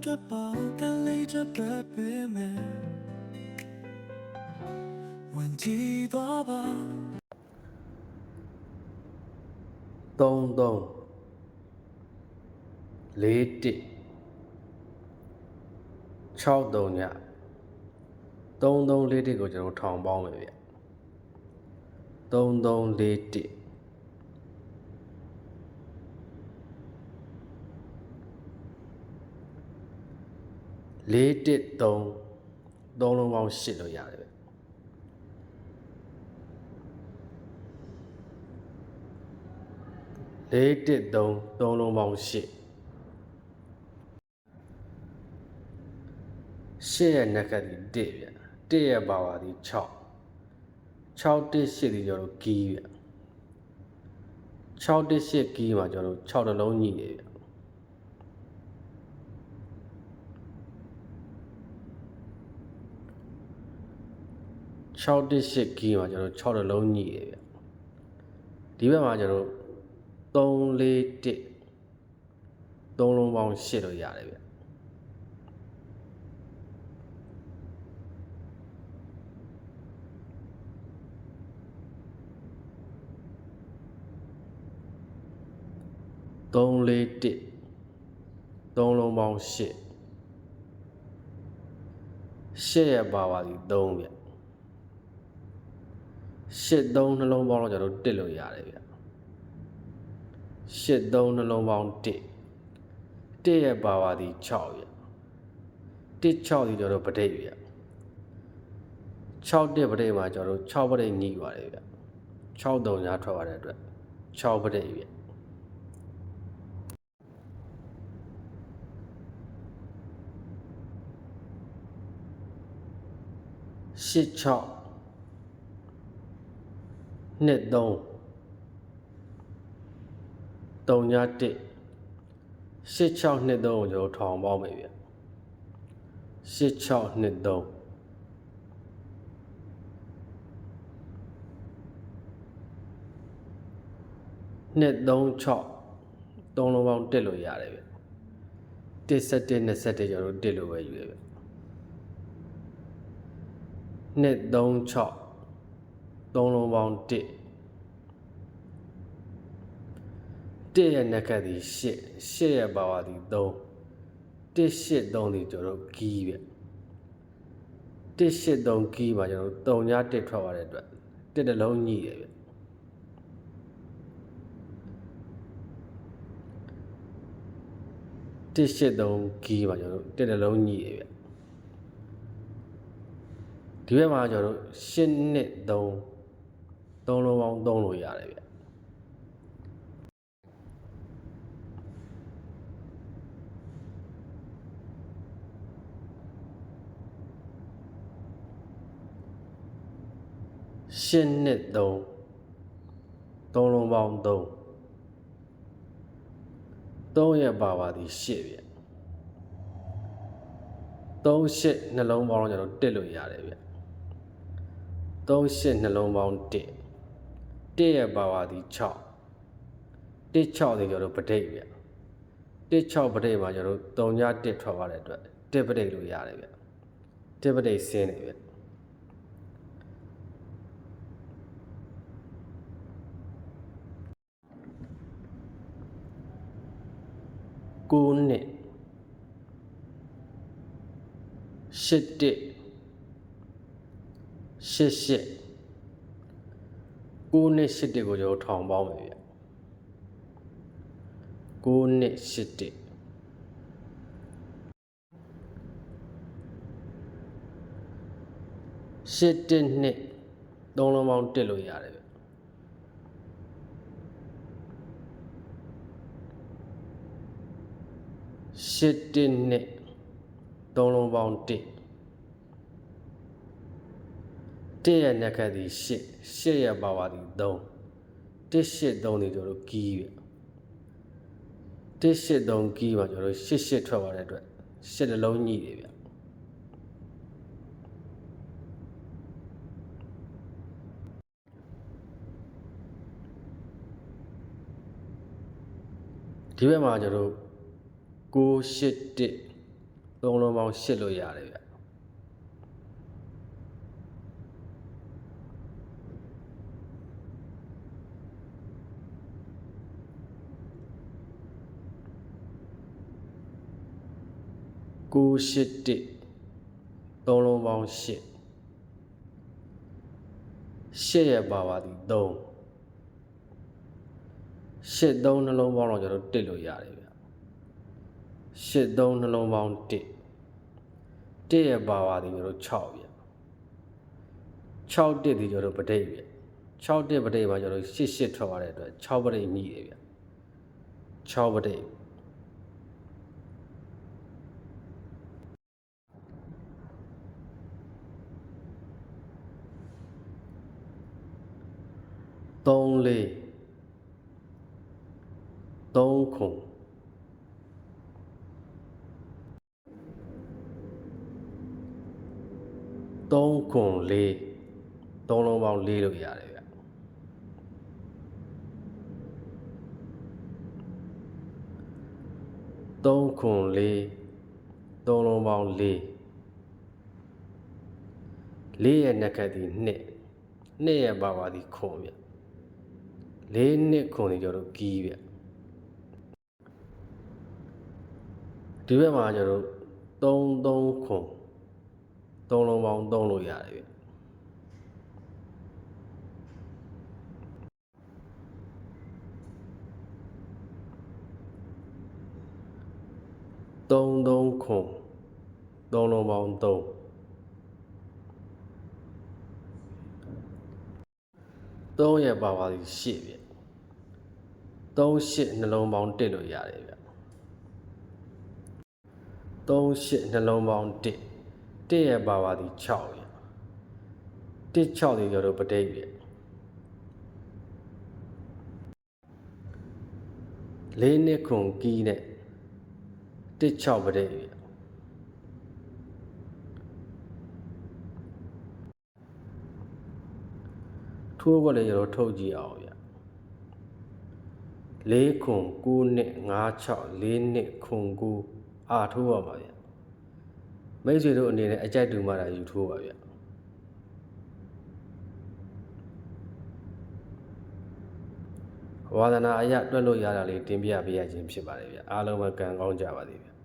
အတွက်ပါကလေးချက်ပဲပေးမယ်ဝင်ကြည့်သွားပါ3 3 4 1 6 3ည3 3 4 1ကိုကျွန်တော်ထောင်ပေါင်းမယ်ဗျ3 4 1လေးတစ်သုံးသုံးလုံးပေါင်းရှစ်လို့ရတယ်ဗျလေးတစ်သုံးသုံးလုံးပေါင်းရှစ်ရှစ်ရဲ့နက်ကတိတစ်ဗျတစ်ရဲ့ပါဝါဒီ6 6တစ်ရှစ်ဒီကျွန်တော်တို့ကီးဗျ6တစ်ရှစ်ကီးမှာကျွန်တော်တို့6တလုံးညှိနေဗျ 6တစ်ရှစ်ကီးမှာကျွန်တော်6တလုံးညှိနေဗျဒီဘက်မှာကျွန်တော်3 4 1 3လုံးပေါင်း8လို့ရတယ်ဗျ3 4 1 3လုံးပေါင်း8 8ရဲ့ပါပါဒီ3ဗျ 8 3နှလုံးပေါင်းတော့ကျွန်တော်တို့တစ်လို့ရတယ်ဗျ8 3နှလုံးပေါင်း1 1ရဲ့ပါပါဒီ6ဗျ1 6ဒီကျွန်တော်တို့ပဋိဗျ6တစ်ပဋိမှာကျွန်တော်တို့6ပဋိညီးပါတယ်ဗျ6 3ညာထွက်သွားတဲ့အတွက်6ပဋိဗျရှစ်6 နှစ်3 3ည1 8 6နှစ်3ကိုကျွန်တော်ထောင်ပေါင်းမယ်ဗျ8 6နှစ်3နှစ်3 6 3လုံးပေါင်းတက်လို့ရတယ်ဗျ1 7 21ကျွန်တော်တို့တက်လို့ပဲယူရဗျနှစ်3 6 3လုံးပေါင်း1 1ရဲ့နက်ကတ်ဒီ8 8ရဲ့ပါဝါဒီ3 1 8 3ဒီကျွန်တော်တို့ကီးဗျ1 8 3ကီးမှာကျွန်တော်တို့3ည1ထွက်သွားတဲ့အတွက်တစ်တလုံးညှိတယ်ဗျ1 8 3ကီးမှာကျွန်တော်တို့တစ်တလုံးညှိတယ်ဗျဒီဘက်မှာကျွန်တော်တို့8နှစ်3 3လုံးပေါင်း3လို့ရတယ်ဗျရှစ်နှစ်သုံးသုံးလုံးပေါင်းသုံးသုံးရပါပါသည်ရှစ်ဗျသုံးရှစ်နှလုံးပေါင်းတော့ကျွန်တော်တက်လို့ရတယ်ဗျသုံးရှစ်နှလုံးပေါင်းတက် တက်ရပါပါသည်6တက်6ဒီကျွန်တော်ပဋိဗျတက်6ပဋိမှာကျွန်တော်3ညတက်ထွက်သွားတဲ့အတွက်တက်ပဋိလို့ရတယ်ဗျတက်ပဋိဆင်းနေဗျကိုနှစ်ရှစ်တစ်ရှစ်ရှစ် 9နှစ်81ကိုကျွန်တော်ထောင်ပေါင်းမယ်ဗျ9နှစ်81ရှစ်တနှစ်သုံးလုံးပေါင်းတက်လို့ရတယ်ဗျရှစ်တနှစ်သုံးလုံးပေါင်းတက် 1ရဲ့နက်ခတ်သည်8 8ရဲ့ပါဝါသည်3 183သည်ကျွန်တော်တို့ကီးပြ183ကီးမှာကျွန်တော်တို့88ထွက်သွားတဲ့အတွက်8နှလုံးညှိတယ်ဗျဒီဘက်မှာကျွန်တော်တို့6 8 1 3လုံးပေါင်း8လို့ရတယ်ဗျ ကိုရှစ်တစ်သုံးလုံးပေါင်းရှစ်ရှစ်ရဲ့ပါပါသည်3ရှစ်သုံးနှလုံးပေါင်းတော့ကျွန်တော်တို့တစ်လို့ရတယ်ဗျရှစ်သုံးနှလုံးပေါင်းတစ်တစ်ရဲ့ပါပါသည်ကျွန်တော်တို့6ဗျ6တစ်ဒီကျွန်တော်တို့ပဋိဗျ6တစ်ပဋိမှာကျွန်တော်တို့ရှစ်ရှစ်ထွက်သွားတဲ့အတွက်6ပဋိညှိတယ်ဗျ6ပဋိ 3လေး3ခု3ခုလေး3လုံးပေါင်း4လို့ရတယ်ဗျ3ခုလေး3လုံးပေါင်း4 4ရဲ့နှက်ခတ်ဒီ2 2ရဲ့ပါပါဒီခွန်ဗျ လေးနှစ်ခွန်ဒီကျွန်တော်တို့ကီးဗျဒီဘက်မှာကျွန်တော်တို့3 3ခွန်3လုံးပေါင်း3လို့ရတယ်ဗျ3 3ခွန်3လုံးပေါင်း3 3ရဲ့ပါပါစီ8ဗျ3 8နှလုံးပေါင်း1လို့ရတယ်ဗျ3 8နှလုံးပေါင်း1 1ရဲ့ပါပါစီ6ဗျ1 6ဒီကျတော့ပဋိဗျလေးနှစ်ခွန်ကီးနဲ့1 6ပဋိဗျ ထိုးခွက်လည်းကျွန်တော်ထုတ်ကြည့်အောင်ဗျ၄ခွန်9နှစ်5 6 4နှစ်ခွန်9အာထိုးပါပါဗျမိတ်ဆွေတို့အနေနဲ့အကြိုက်တူမှတာယူထိုးပါဗျဝါဒနာအရတွက်လို့ရတာလေးတင်ပြပေးရခြင်းဖြစ်ပါတယ်ဗျအားလုံးပဲကံကောင်းကြပါစေဗျ